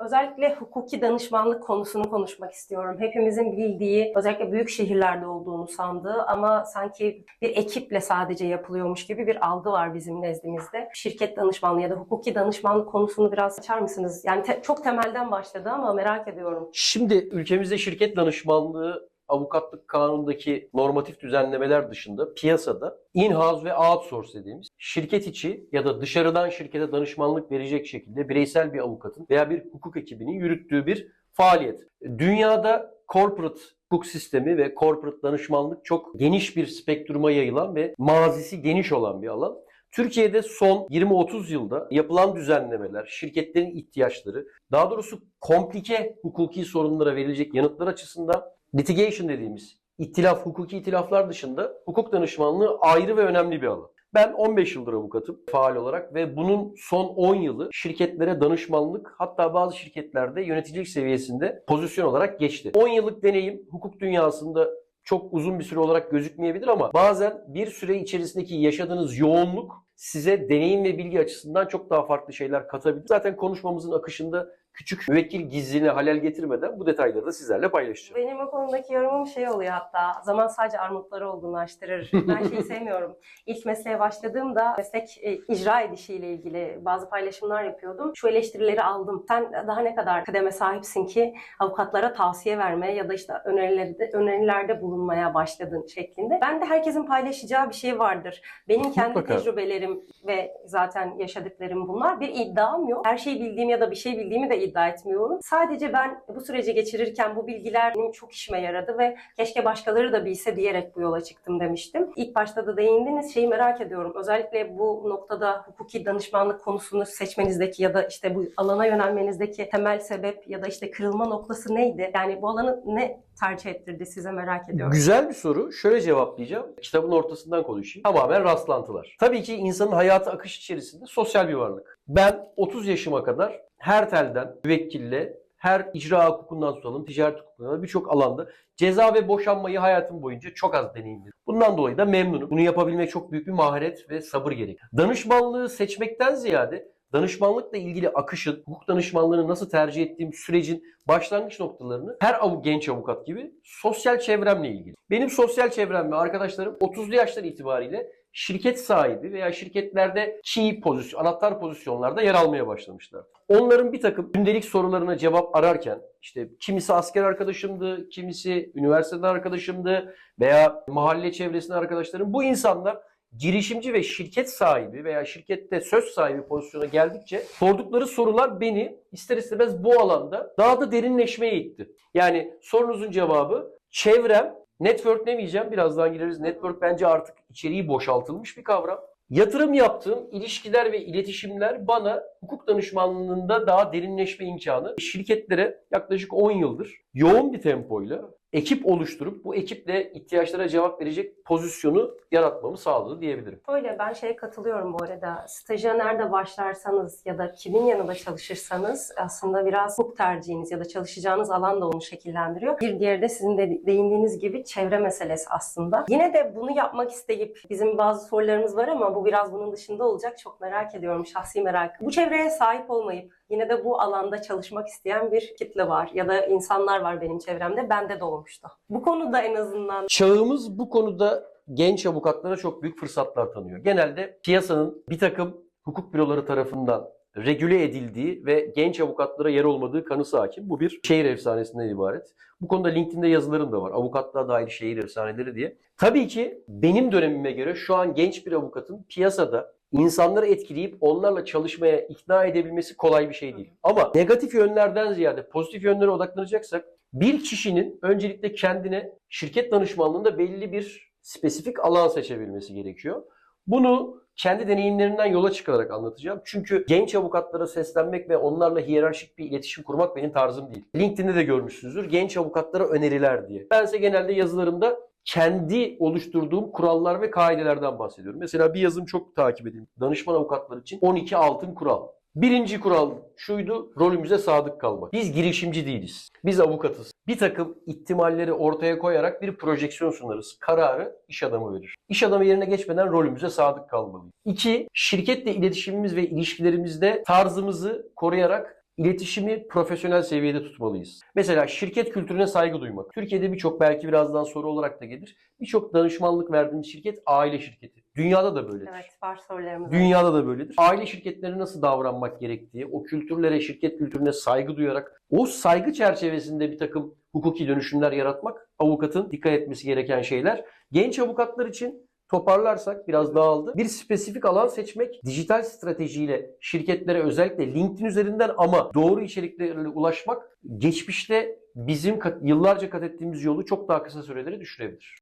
Özellikle hukuki danışmanlık konusunu konuşmak istiyorum. Hepimizin bildiği, özellikle büyük şehirlerde olduğunu sandığı ama sanki bir ekiple sadece yapılıyormuş gibi bir algı var bizim nezdimizde. Şirket danışmanlığı ya da hukuki danışmanlık konusunu biraz açar mısınız? Yani te- çok temelden başladı ama merak ediyorum. Şimdi ülkemizde şirket danışmanlığı avukatlık kanunundaki normatif düzenlemeler dışında piyasada in-house ve outsource dediğimiz şirket içi ya da dışarıdan şirkete danışmanlık verecek şekilde bireysel bir avukatın veya bir hukuk ekibinin yürüttüğü bir faaliyet. Dünyada corporate hukuk sistemi ve corporate danışmanlık çok geniş bir spektruma yayılan ve mazisi geniş olan bir alan. Türkiye'de son 20-30 yılda yapılan düzenlemeler, şirketlerin ihtiyaçları, daha doğrusu komplike hukuki sorunlara verilecek yanıtlar açısından litigation dediğimiz itilaf, hukuki itilaflar dışında hukuk danışmanlığı ayrı ve önemli bir alan. Ben 15 yıldır avukatım faal olarak ve bunun son 10 yılı şirketlere danışmanlık hatta bazı şirketlerde yöneticilik seviyesinde pozisyon olarak geçti. 10 yıllık deneyim hukuk dünyasında çok uzun bir süre olarak gözükmeyebilir ama bazen bir süre içerisindeki yaşadığınız yoğunluk size deneyim ve bilgi açısından çok daha farklı şeyler katabilir. Zaten konuşmamızın akışında küçük müvekkil gizliliğine halel getirmeden bu detayları da sizlerle paylaşacağım. Benim o konudaki yorumum şey oluyor hatta zaman sadece armutları olgunlaştırır. Ben şeyi sevmiyorum. İlk mesleğe başladığımda meslek e, icra edişiyle ilgili bazı paylaşımlar yapıyordum. Şu eleştirileri aldım. Sen daha ne kadar kademe sahipsin ki avukatlara tavsiye vermeye ya da işte önerilerde, önerilerde bulunmaya başladın şeklinde. Ben de herkesin paylaşacağı bir şey vardır. Benim kendi Mutlaka. tecrübelerim ve zaten yaşadıklarım bunlar. Bir iddiam yok. Her şeyi bildiğim ya da bir şey bildiğimi de iddia etmiyorum. Sadece ben bu süreci geçirirken bu bilgiler benim çok işime yaradı ve keşke başkaları da bilse diyerek bu yola çıktım demiştim. İlk başta da değindiniz şeyi merak ediyorum. Özellikle bu noktada hukuki danışmanlık konusunu seçmenizdeki ya da işte bu alana yönelmenizdeki temel sebep ya da işte kırılma noktası neydi? Yani bu alanı ne tercih ettirdi size merak ediyorum. Güzel bir soru. Şöyle cevaplayacağım. Kitabın ortasından konuşayım. Tamamen rastlantılar. Tabii ki insanın hayatı akış içerisinde sosyal bir varlık. Ben 30 yaşıma kadar her telden, müvekkille, her icra hukukundan tutalım, ticaret hukukundan birçok alanda ceza ve boşanmayı hayatım boyunca çok az deneyimledim. Bundan dolayı da memnunum. Bunu yapabilmek çok büyük bir maharet ve sabır gerekir. Danışmanlığı seçmekten ziyade danışmanlıkla ilgili akışın, hukuk danışmanlığını nasıl tercih ettiğim sürecin başlangıç noktalarını her avu, genç avukat gibi sosyal çevremle ilgili. Benim sosyal çevrem ve arkadaşlarım 30'lu yaşlar itibariyle şirket sahibi veya şirketlerde key pozisyon, anahtar pozisyonlarda yer almaya başlamışlar. Onların bir takım gündelik sorularına cevap ararken işte kimisi asker arkadaşımdı, kimisi üniversiteden arkadaşımdı veya mahalle çevresinde arkadaşlarım. Bu insanlar girişimci ve şirket sahibi veya şirkette söz sahibi pozisyona geldikçe sordukları sorular beni ister istemez bu alanda daha da derinleşmeye itti. Yani sorunuzun cevabı çevrem, network demeyeceğim birazdan gireriz. Network bence artık içeriği boşaltılmış bir kavram. Yatırım yaptığım ilişkiler ve iletişimler bana hukuk danışmanlığında daha derinleşme imkanı şirketlere yaklaşık 10 yıldır yoğun bir tempoyla ekip oluşturup bu ekiple ihtiyaçlara cevap verecek pozisyonu yaratmamı sağladı diyebilirim. Öyle ben şeye katılıyorum bu arada. Staja nerede başlarsanız ya da kimin yanında çalışırsanız aslında biraz hukuk tercihiniz ya da çalışacağınız alan da onu şekillendiriyor. Bir diğeri de sizin de değindiğiniz gibi çevre meselesi aslında. Yine de bunu yapmak isteyip bizim bazı sorularımız var ama bu biraz bunun dışında olacak. Çok merak ediyorum şahsi merak. Bu çevreye sahip olmayıp yine de bu alanda çalışmak isteyen bir kitle var ya da insanlar var benim çevremde. Bende de olmuştu. Bu konuda en azından Çağımız bu konuda genç avukatlara çok büyük fırsatlar tanıyor. Genelde piyasanın bir takım hukuk büroları tarafından regüle edildiği ve genç avukatlara yer olmadığı kanısı hakim. Bu bir şehir efsanesinden ibaret. Bu konuda LinkedIn'de yazılarım da var. Avukatlığa dair şehir efsaneleri diye. Tabii ki benim dönemime göre şu an genç bir avukatın piyasada insanları etkileyip onlarla çalışmaya ikna edebilmesi kolay bir şey değil. Ama negatif yönlerden ziyade pozitif yönlere odaklanacaksak bir kişinin öncelikle kendine şirket danışmanlığında belli bir spesifik alan seçebilmesi gerekiyor. Bunu kendi deneyimlerinden yola çıkarak anlatacağım. Çünkü genç avukatlara seslenmek ve onlarla hiyerarşik bir iletişim kurmak benim tarzım değil. LinkedIn'de de görmüşsünüzdür. Genç avukatlara öneriler diye. Ben ise genelde yazılarımda kendi oluşturduğum kurallar ve kaidelerden bahsediyorum. Mesela bir yazım çok takip edeyim. Danışman avukatlar için 12 altın kural. Birinci kural şuydu, rolümüze sadık kalmak. Biz girişimci değiliz. Biz avukatız. Bir takım ihtimalleri ortaya koyarak bir projeksiyon sunarız. Kararı iş adamı verir. İş adamı yerine geçmeden rolümüze sadık kalmalıyız. İki, şirketle iletişimimiz ve ilişkilerimizde tarzımızı koruyarak iletişimi profesyonel seviyede tutmalıyız. Mesela şirket kültürüne saygı duymak. Türkiye'de birçok belki birazdan soru olarak da gelir. Birçok danışmanlık verdiğimiz şirket aile şirketi. Dünyada da böyledir. Evet var sorularımız. Dünyada da böyledir. Aile şirketleri nasıl davranmak gerektiği, o kültürlere, şirket kültürüne saygı duyarak o saygı çerçevesinde bir takım hukuki dönüşümler yaratmak avukatın dikkat etmesi gereken şeyler. Genç avukatlar için toparlarsak biraz dağıldı. Bir spesifik alan seçmek, dijital stratejiyle şirketlere özellikle LinkedIn üzerinden ama doğru içeriklerle ulaşmak geçmişte bizim yıllarca kat ettiğimiz yolu çok daha kısa sürelere düşürebilir.